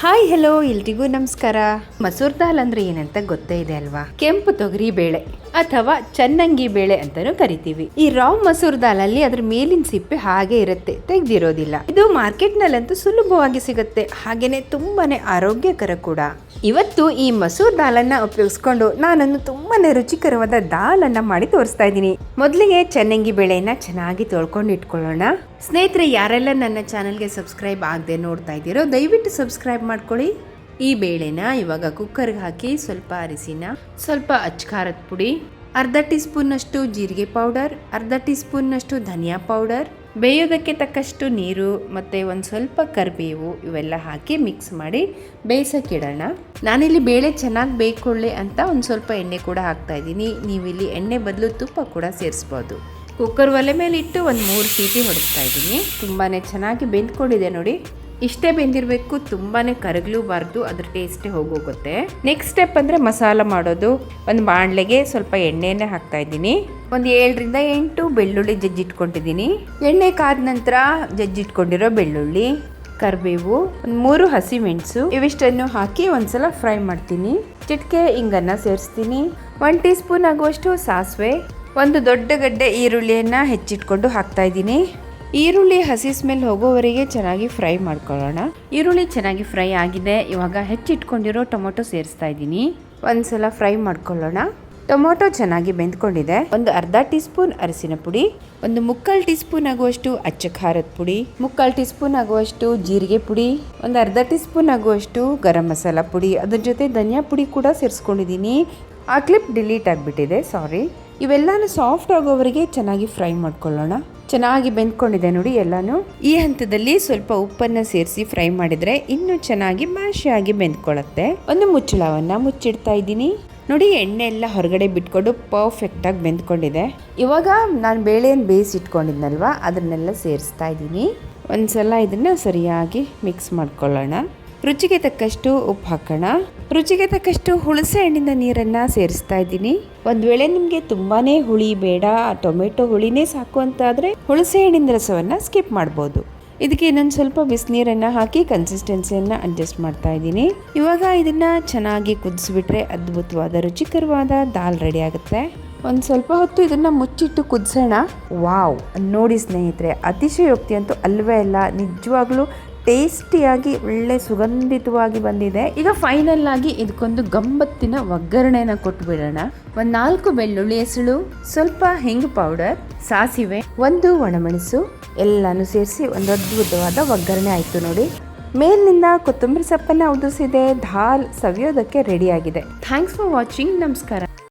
Hi hello ಎಲ್ರಿಗೂ ನಮಸ್ಕಾರ. ಮಸೂರ್ ದಾಲ್ ಅಂದ್ರೆ ಏನಂತ ಗೊತ್ತೇ ಇದೆ ಅಲ್ವಾ? ಕೆಂಪು ತೊಗರಿ ಬೇಳೆ ಅಥವಾ ಚನ್ನಂಗಿ ಬೇಳೆ ಅಂತಾನು ಕರಿತೀವಿ. ಈ ರಾವ್ ಮಸೂರ್ ದಾಲ್ ಅಲ್ಲಿ ಅದ್ರ ಮೇಲಿನ ಸಿಪ್ಪೆ ಹಾಗೆ ಇರುತ್ತೆ, ತೆಗ್ದಿರೋದಿಲ್ಲ. ಇದು ಮಾರ್ಕೆಟ್ ನಲ್ಲಂತೂ ಸುಲಭವಾಗಿ ಸಿಗುತ್ತೆ, ಹಾಗೇನೆ ತುಂಬಾನೇ ಆರೋಗ್ಯಕರ ಕೂಡ. ಇವತ್ತು ಈ ಮಸೂರ್ ದಾಲನ್ನ ಉಪಯೋಗಿಸ್ಕೊಂಡು ನಾನನ್ನು ತುಂಬಾನೇ ರುಚಿಕರವಾದ ದಾಲನ್ನ ಮಾಡಿ ತೋರಿಸ್ತಾ ಇದ್ದೀನಿ. ಮೊದಲಿಗೆ ಚನ್ನಂಗಿ ಬೇಳೆಯನ್ನ ಚೆನ್ನಾಗಿ ತೊಳ್ಕೊಂಡು ಇಟ್ಕೊಳ್ಳೋಣ. ಸ್ನೇಹಿತರೆ, ಯಾರೆಲ್ಲ ನನ್ನ ಚಾನಲ್ಗೆ ಸಬ್ಸ್ಕ್ರೈಬ್ ಆಗದೆ ನೋಡ್ತಾ ಇದ್ದೀರೋ, ದಯವಿಟ್ಟು ಸಬ್ಸ್ಕ್ರೈಬ್ ಮಾಡ್ಕೊಳ್ಳಿ. ಈ ಬೇಳೆನ ಇವಾಗ ಕುಕ್ಕರ್ಗೆ ಹಾಕಿ ಸ್ವಲ್ಪ ಅರಿಸಿನ. ಸ್ವಲ್ಪ ಅಚ್ಕಾರದ ಪುಡಿ, ಅರ್ಧ ಟೀ ಸ್ಪೂನ್ನಷ್ಟು ಜೀರಿಗೆ ಪೌಡರ್, ಅರ್ಧ ಟೀ ಸ್ಪೂನ್ನಷ್ಟು ಧನಿಯಾ ಪೌಡರ್, ಬೇಯೋದಕ್ಕೆ ತಕ್ಕಷ್ಟು ನೀರು ಮತ್ತು ಒಂದು ಸ್ವಲ್ಪ ಕರಿಬೇವು ಇವೆಲ್ಲ ಹಾಕಿ ಮಿಕ್ಸ್ ಮಾಡಿ ಬೇಯಿಸೋಕ್ಕಿಡೋಣ ನಾನಿಲ್ಲಿ ಬೇಳೆ ಚೆನ್ನಾಗಿ ಬೇಯ್ಕೊಳ್ಳಿ ಅಂತ ಒಂದು ಸ್ವಲ್ಪ ಎಣ್ಣೆ ಕೂಡ ಹಾಕ್ತಾ ಇದ್ದೀನಿ. ನೀವಿಲ್ಲಿ ಎಣ್ಣೆ ಬದಲು ತುಪ್ಪ ಕೂಡ ಸೇರಿಸ್ಬೋದು. ಕುಕ್ಕರ್ ಒಲೆ ಮೇಲೆ ಇಟ್ಟು ಒಂದು ಮೂರು ಸೀಟಿ ಹೊಡಿಸ್ತಾ ಇದ್ದೀನಿ. ತುಂಬಾ ಚೆನ್ನಾಗಿ ಬೆಂದ್ಕೊಂಡಿದೆ ನೋಡಿ. ಇಷ್ಟೇ ಬೆಂದಿರಬೇಕು ತುಂಬಾ ಕರಗಲೂಬಾರ್ದು, ಅದ್ರ ಟೇಸ್ಟೇ ಹೋಗೋಗುತ್ತೆ ನೆಕ್ಸ್ಟ್ ಸ್ಟೆಪ್ ಅಂದರೆ ಮಸಾಲ ಮಾಡೋದು. ಒಂದು ಬಾಣಲೆಗೆ ಸ್ವಲ್ಪ ಎಣ್ಣೆನೇ ಹಾಕ್ತಾ ಇದ್ದೀನಿ. ಒಂದು ಏಳರಿಂದ ಎಂಟು ಬೆಳ್ಳುಳ್ಳಿ ಜಜ್ಜಿಟ್ಕೊಂಡಿದ್ದೀನಿ. ಎಣ್ಣೆ ಕಾದ ನಂತರ ಜಜ್ಜಿಟ್ಕೊಂಡಿರೋ ಬೆಳ್ಳುಳ್ಳಿ, ಕರಿಬೇವು, ಒಂದು ಮೂರು ಹಸಿಮೆಣಸು, ಇವಿಷ್ಟನ್ನು ಹಾಕಿ ಒಂದ್ಸಲ ಫ್ರೈ ಮಾಡ್ತೀನಿ. ಚಿಟಿಕೆ ಹಿಂಗನ್ನ ಸೇರಿಸ್ತೀನಿ. ಒನ್ ಟೀ ಸ್ಪೂನ್ ಆಗುವಷ್ಟು ಸಾಸಿವೆ, ಒಂದು ದೊಡ್ಡ ಗಡ್ಡೆ ಈರುಳ್ಳಿಯನ್ನು ಹೆಚ್ಚಿಟ್ಕೊಂಡು ಹಾಕ್ತಾ ಇದ್ದೀನಿ. ಈರುಳ್ಳಿ ಹಸಿ ಸ್ಮೆಲ್ ಹೋಗೋವರೆಗೆ ಚೆನ್ನಾಗಿ ಫ್ರೈ ಮಾಡ್ಕೊಳ್ಳೋಣ. ಈರುಳ್ಳಿ ಚೆನ್ನಾಗಿ ಫ್ರೈ ಆಗಿದೆ. ಇವಾಗ ಹೆಚ್ಚಿಟ್ಕೊಂಡಿರೋ ಟೊಮೊಟೊ ಸೇರಿಸ್ತಾ ಇದ್ದೀನಿ. ಒಂದ್ಸಲ ಫ್ರೈ ಮಾಡ್ಕೊಳ್ಳೋಣ. ಟೊಮೊಟೊ ಚೆನ್ನಾಗಿ ಬೆಂದ್ಕೊಂಡಿದೆ. ಒಂದು ಅರ್ಧ ಟೀ ಸ್ಪೂನ್ ಅರಿಸಿನ ಪುಡಿ ಒಂದು ಮುಕ್ಕಾಲು ಟೀ ಸ್ಪೂನ್ ಆಗುವಷ್ಟು ಅಚ್ಚ ಖಾರದ ಪುಡಿ ಮುಕ್ಕಾಲು ಟೀ ಸ್ಪೂನ್ ಆಗುವಷ್ಟು ಜೀರಿಗೆ ಪುಡಿ ಒಂದು ಅರ್ಧ ಟೀ ಸ್ಪೂನ್ ಆಗುವಷ್ಟು ಗರಂ ಮಸಾಲ ಪುಡಿ. ಅದ್ರ ಜೊತೆ ಧನಿಯಾ ಪುಡಿ ಕೂಡ ಸೇರಿಸ್ಕೊಂಡಿದ್ದೀನಿ. ಆ ಕ್ಲಿಪ್ ಡಿಲೀಟ್ ಆಗಿಬಿಟ್ಟಿದೆ ಸಾರಿ ಇವೆಲ್ಲಾನು ಸಾಫ್ಟ್ ಆಗೋವರೆಗೆ ಚೆನ್ನಾಗಿ ಫ್ರೈ ಮಾಡ್ಕೊಳ್ಳೋಣ. ಚೆನ್ನಾಗಿ ಬೆಂದ್ಕೊಂಡಿದೆ ನೋಡಿ ಎಲ್ಲಾನು. ಈ ಹಂತದಲ್ಲಿ ಸ್ವಲ್ಪ ಉಪ್ಪನ್ನು ಸೇರಿಸಿ ಫ್ರೈ ಮಾಡಿದ್ರೆ ಇನ್ನೂ ಚೆನ್ನಾಗಿ ಮಾಶಿಯಾಗಿ ಬೆಂದ್ಕೊಳ್ಳುತ್ತೆ. ಒಂದು ಮುಚ್ಚಳವನ್ನ ಮುಚ್ಚಿಡ್ತಾ ಇದ್ದೀನಿ. ನೋಡಿ ಎಣ್ಣೆ ಎಲ್ಲ ಹೊರಗಡೆ ಬಿಟ್ಕೊಂಡು ಪರ್ಫೆಕ್ಟ್ ಆಗಿ ಬೆಂದ್ಕೊಂಡಿದೆ. ಇವಾಗ ನಾನು ಬೇಳೆಯನ್ನು ಬೇಯಿಸಿಟ್ಕೊಂಡಿದ್ನಲ್ವ ಅದನ್ನೆಲ್ಲ ಸೇರಿಸ್ತಾ ಇದ್ದೀನಿ. ಒಂದ್ಸಲ ಇದನ್ನ ಸರಿಯಾಗಿ ಮಿಕ್ಸ್ ಮಾಡ್ಕೊಳ್ಳೋಣ. ರುಚಿಗೆ ತಕ್ಕಷ್ಟು ಉಪ್ಪು ಹಾಕೋಣ ರುಚಿಗೆ ತಕ್ಕಷ್ಟು ಹುಳಸೆ ಹಣ್ಣಿನ ನೀರನ್ನು ಸೇರಿಸ್ತಾ ಇದ್ದೀನಿ. ಒಂದು ವೇಳೆ ನಿಮಗೆ ತುಂಬಾ ಹುಳಿ ಬೇಡ, ಟೊಮೆಟೊ ಹುಳಿನೇ ಸಾಕು ಅಂತಾದರೆ ಹುಳಸೆ ಹಣ್ಣಿನ ರಸವನ್ನು ಸ್ಕಿಪ್ ಮಾಡ್ಬೋದು. ಇದಕ್ಕೆ ಇನ್ನೊಂದು ಸ್ವಲ್ಪ ಬಿಸಿನೀರನ್ನು ಹಾಕಿ ಕನ್ಸಿಸ್ಟೆನ್ಸಿಯನ್ನು ಅಡ್ಜಸ್ಟ್ ಮಾಡ್ತಾ ಇದ್ದೀನಿ. ಇವಾಗ ಇದನ್ನು ಚೆನ್ನಾಗಿ ಕುದಿಸ್ಬಿಟ್ರೆ ಅದ್ಭುತವಾದ, ರುಚಿಕರವಾದ ದಾಲ್ ರೆಡಿ ಆಗುತ್ತೆ. ಒಂದು ಸ್ವಲ್ಪ ಹೊತ್ತು ಇದನ್ನು ಮುಚ್ಚಿಟ್ಟು ಕುದಿಸೋಣ. ವಾವ್! ನೋಡಿ ಸ್ನೇಹಿತರೆ, ಅತಿಶಯೋಕ್ತಿ ಅಂತೂ ಅಲ್ವೇ ಅಲ್ಲ. ನಿಜವಾಗ್ಲೂ ಟೇಸ್ಟಿಯಾಗಿ, ಒಳ್ಳೆ ಸುಗಂಧಿತವಾಗಿ ಬಂದಿದೆ. ಈಗ ಫೈನಲ್ ಆಗಿ ಇದಕ್ಕೊಂದು ಗಂಬತ್ತಿನ ಒಗ್ಗರಣೆನ ಕೊಟ್ಬಿಡೋಣ. ಒಂದ್ ನಾಲ್ಕು ಬೆಳ್ಳುಳ್ಳಿ ಹೆಸಳು, ಸ್ವಲ್ಪ ಹೆಂಗ್ ಪೌಡರ್ ಸಾಸಿವೆ, ಒಂದು ಒಣಮೆಣಸು, ಎಲ್ಲಾನು ಸೇರಿಸಿ ಒಂದು ಅದ್ಭುತವಾದ ಒಗ್ಗರಣೆ ಆಯ್ತು ನೋಡಿ. ಮೇಲಿನಿಂದ ಕೊತ್ತಂಬರಿ ಸೊಪ್ಪನ್ನ ಉದುರಿಸಿದೆ, ದಾಲ್ ಸವಿಯೋದಕ್ಕೆ ರೆಡಿ ಆಗಿದೆ. ಥ್ಯಾಂಕ್ಸ್ ಫಾರ್ ವಾಚಿಂಗ್ ನಮಸ್ಕಾರ.